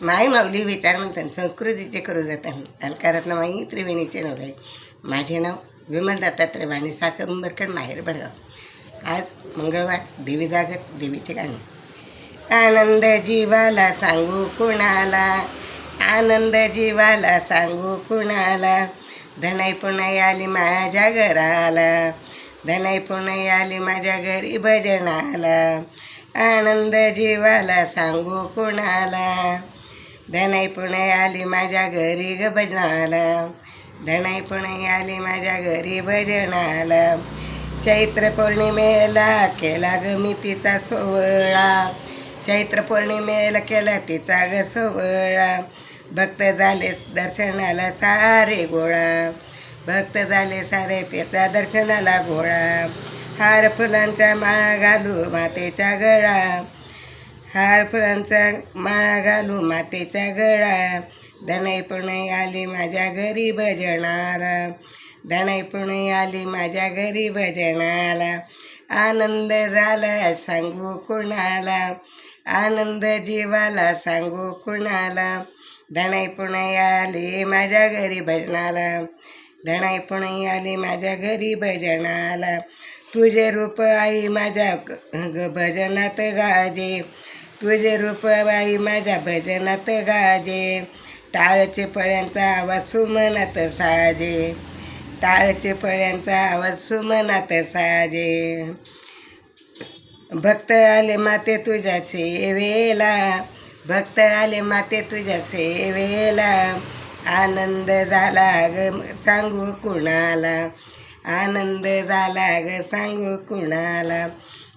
माय माऊली विचार म्हणतात संस्कृतीचे करू जातात अलकारातनं माई त्रिवेणीचे नवरे माझे नाव विमल दत्तात्रय आणि सासर उंबरकड माहेर बडगाव. आज मंगळवार देवी जागत देवीचे गाणे आनंद जीवाला सांगू कुणाला? आनंद जीवाला सांगू कुणाला? धनाई पुणे आली माझ्या घराला. धनाई पुणे आली माझ्या घरी भजनाला. आनंद जीवाला सांगू कुणाला? धनाई पुणे आली माझ्या घरी ग भजनाला. धनाई पुणे आली माझ्या घरी भजनाला. चैत्र पौर्णिमेला केला ग मी तिचा सोहळा. चैत्र पौर्णिमेला केला तिचा ग सोहळा. भक्त झाले दर्शनाला सारे गोळा. भक्त झाले सारे तिचा दर्शनाला गोळा. हार फुलांचा माळा घालू मातेचा गळा. हार फुलांचा माळा घालू मातेचा गळा. धनाई पुणे आली माझ्या घरी भजनाला. धनाई पुणे आली माझ्या घरी भजनाला. आनंद झाला सांगू कुणाला? आनंद जीवाला सांगू कुणाला? धनाई पुणे आली माझ्या घरी भजनाला. धनाई पुणे आली माझ्या घरी भजनाला. तुझे रूप आई माझ्या ग- भजनात गाजे. तुझे रूपबाई माझ्या भजनात गाजे. टाळचे पळ्यांचा आवाज सुमनात साजे. टाळचे पळ्यांचा आवाज सुमनात साजे. भक्त आले माते तुझ्या सेवेला. भक्त आले माते तुझ्या सेवेला. आनंद झाला ग सांगू कुणाला? आनंद झाला ग सांगू कुणाला?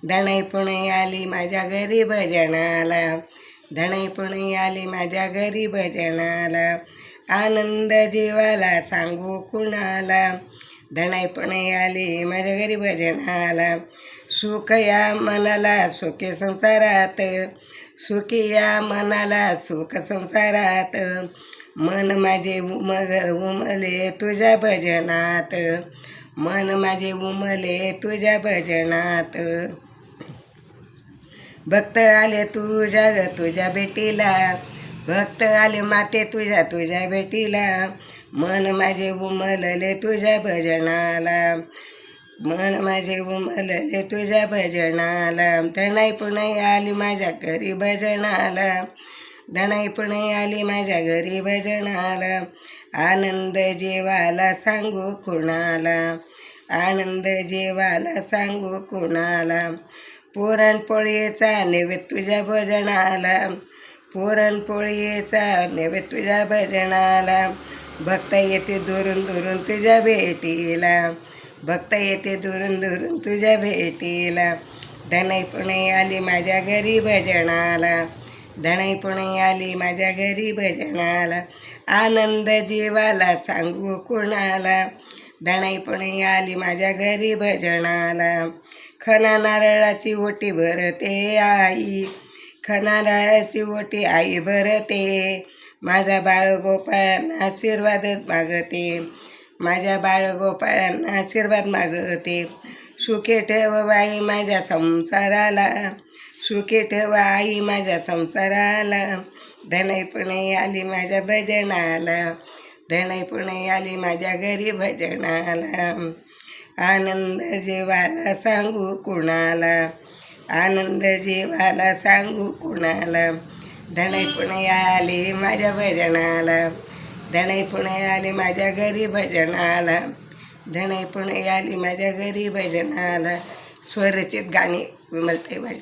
धणै पुणे आली माझ्या घरी भजनाला. धणै पुणे आली माझ्या घरी भजनाला. आनंद जीवाला सांगू कुणाला? धणाई पुणे आली माझ्या घरी भजनाला. सुख या मनाला सुखे संसारात. सुखी या मनाला सुख संसारात. मन माझे उमग उमले तुझ्या भजनात. मन माझे उमले तुझ्या भजनात. भक्त आले तुझ्या तुझ्या भेटीला. भक्त आले माते तुझ्या तुझ्या भेटीला. मन माझे उमलले तुझ्या भजनाला. मन माझे उमलले तुझ्या भजनाला. धणाई पुणे आली माझ्या घरी भजनाला. धणाई पुणे आली माझ्या घरी भजनाला. आनंद जीवाला सांगू कुणाला? आनंद जीवाला सांगू कुणाला? पुरणपोळीचा नैवेद्य तुझ्या भजनाला. पुरणपोळीचा नैवेद्य तुझ्या भजनाला. भक्त येते दुरून दुरून तुझ्या भेटीला. भक्त येते दुरून दुरून तुझ्या भेटीला. धनई पुणे आली माझ्या घरी भजनाला. धनई पुणे आली माझ्या घरी भजनाला. आनंद जीवाला सांगू कुणाला? धनाई पुणे आली माझ्या घरी भजनाला. खना नारळाची ओटी भरते आई खना नारळाची ओटी आई भरते. माझा बाळगोपाळांना आशीर्वाद मागते. माझ्या बाळगोपाळांना आशीर्वाद मागते. सुखे ठेव आई माझ्या संसाराला. सुखे ठेव आई माझ्या संसाराला. धनाईपणे आली माझ्या भजनाला. धनाईपणे आली माझ्या घरी भजनाला आनंद जीवाला सांगू कुणाला आनंद जीवाला सांगू कुणाला धनाईपणे आली माझ्या भजनाला पुणे आली माझ्या घरी भजनाला पुणे आली माझ्या घरी भजनाला स्वरचित गाणी विमलताई बाई